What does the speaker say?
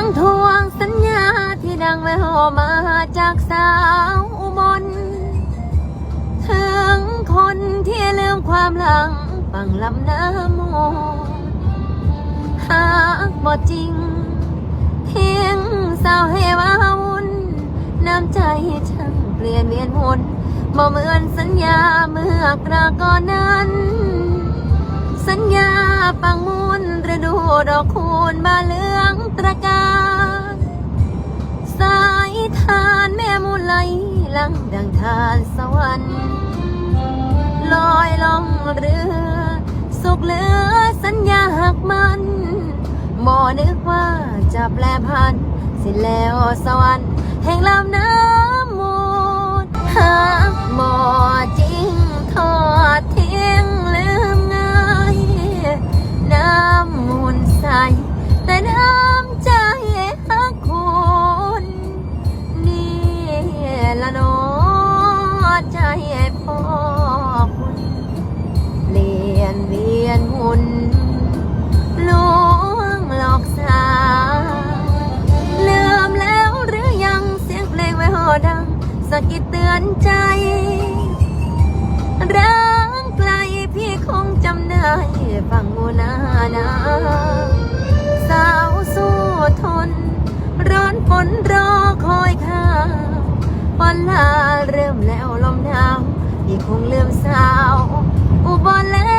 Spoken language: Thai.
ังทวงสัญญาที่ดังแววมาจากสาวอุบลถึงคนที่ลืมความหลังฝั่งลำน้ำมูหากบ่จริงทิ้งสาวให้ว้าวุ่นน้ำใจช่างเปลี่ยนเวียนหมุนบ่เหมือนสัญญาเมื่อกราก่อนนั้น สัญญาปังมุนฤดูดอกคูณบานเลือ ไหลลังดังทานสวรรค์ลอยล่องเรือ สุขเหลือสัญญาหักมันบ่นึกว่าจะแปลพันสิ้นแล้วสวรรค์แห่งลำน้ำมูลหากบ่จริงทอดทิ้งลืมง่ายน้ำมูลใสแต่น้ำ ใจพ่อคุณเปลี่ยนเวียนหุนลวงหลอกสาลืมแล้วหรือยังเสียงเพลงไว้หอดังสะกิดเตือนใจรักไกลพี่คงจำได้ฟังโมนานาสาวสู้ทน ร้อนฝนรอคอยข้า อนลาเริ่มแล้วลมหนาวพี่คงเริ่มสาวอุบลแล้ว